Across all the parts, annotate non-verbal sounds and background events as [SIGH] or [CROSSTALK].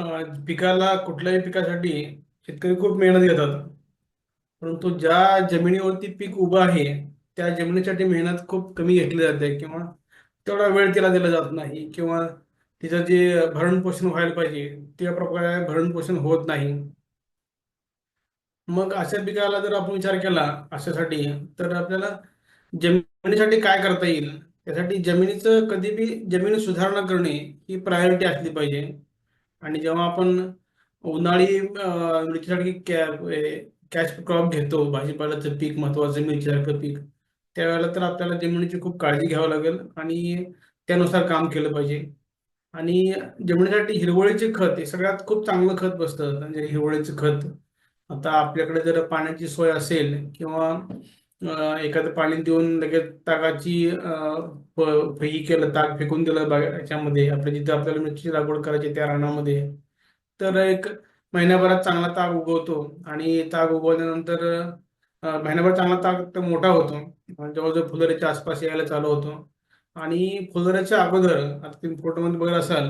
अं, पिकाला कुठल्याही पिकासाठी शेतकरी खूप मेहनत घेतात. परंतु ज्या जमिनीवरती पीक उभं आहे त्या जमिनीसाठी मेहनत खूप कमी घेतली जाते किंवा तेवढा वेळ तिला दिला जात नाही किंवा तिचं जे भरण पोषण व्हायला पाहिजे त्या प्रकारे भरण पोषण होत नाही. मग अशा पिकाला जर आपण विचार केला अशासाठी तर आपल्याला जमिनीसाठी काय करता येईल? त्यासाठी जमिनीचं कधी बी जमीन सुधारणा करणे ही प्रायोरिटी असली पाहिजे. आणि जेव्हा आपण उन्हाळी अं, मिरचीसाठी कॅश क्रॉप घेतो भाजीपाल्याचं पीक महत्वाचं मिरचीसारखं पीक त्यावेळेला तर आपल्याला जमिनीची खूप काळजी घ्यावी लागेल आणि त्यानुसार काम केलं पाहिजे. आणि जमिनीसाठी हिरवळीचे खत हे सगळ्यात खूप चांगलं खत बसतं. म्हणजे हिरवळीचं खत. आता आपल्याकडे जर पाण्याची सोय असेल किंवा एखादं पाणी देऊन लगेच तागाची अं, केलं ताग फेकून दिलं बाग याच्यामध्ये. आपल्या जिथे आपल्याला मिरची लागवड करायची त्या रानामध्ये. तर एक महिन्याभरात चांगला ताग उगवतो. आणि ताग उगवल्यानंतर महिन्याभर चांगला ताग तर मोठा होतो. म्हणजे जवळजवळ फुलोऱ्याच्या आसपास यायला चालू होतो. आणि फुलोऱ्याच्या अगोदर आता तुम्ही फोटोमध्ये बघत असाल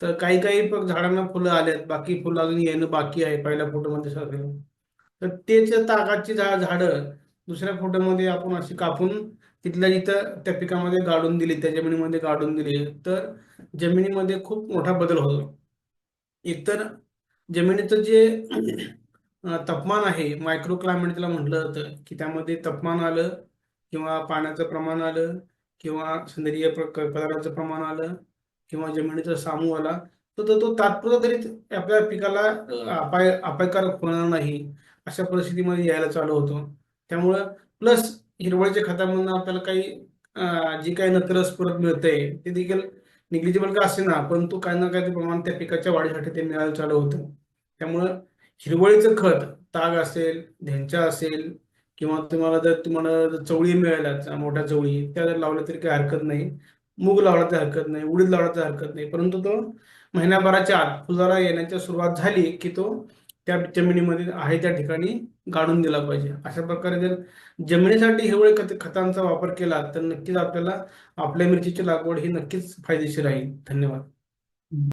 तर काही काही झाडांना फुलं आलेत बाकी फुलं अजून येणं बाकी आहे पहिल्या फोटोमध्ये सगळं. तर तेच तागाची झाड झाडं दुसऱ्या फोटोमध्ये आपण अशी कापून तिथल्या इथं त्या पिकामध्ये गाडून दिली त्या जमिनीमध्ये गाडून दिली तर जमिनीमध्ये खूप मोठा बदल होतो. एकतर जमिनीचं जे [CLEARS THROAT] तापमान आहे मायक्रो क्लायमेट त्याला म्हटलं जातं की त्यामध्ये तापमान आलं किंवा पाण्याचं प्रमाण आलं किंवा सेंद्रिय पदार्थाचं प्रमाण आलं किंवा जमिनीचा सामू आला तर तो तो तात्पुरता तरी आपल्या पिकाला अपाय अपायकारक होणार नाही अशा परिस्थितीमध्ये यायला चालू होतो. त्यामुळं प्लस हिरवळीच्या खतामधून आपल्याला काही जी काही नत्रस परत मिळतंय ते देखील निग्लिजिबल का असे ना पण तो काही ना काही प्रमाण त्या पिकाच्या वाढीसाठी ते मिळायला चालू होतं. त्यामुळं हिरवळीचं खत ताग असेल ढेंचा असेल किंवा तुम्हाला जर तुम्हाला जर चवळी मिळाल्या मोठ्या चवळी त्या जर लावल्या तरी काही हरकत नाही. मूग लावला तर हरकत नाही उडीद लावला तर हरकत नाही. परंतु तो महिन्याभराच्या आत फुलाला येण्याची सुरुवात झाली की तो त्या जमिनीमध्ये आहे त्या ठिकाणी गाडून दिला पाहिजे. अशा प्रकारे जर जमिनीसाठी हिरवळ खत खतांचा वापर केला तर नक्कीच आपल्याला आपल्या मिरचीची लागवड ही नक्कीच फायदेशीर राहील. धन्यवाद.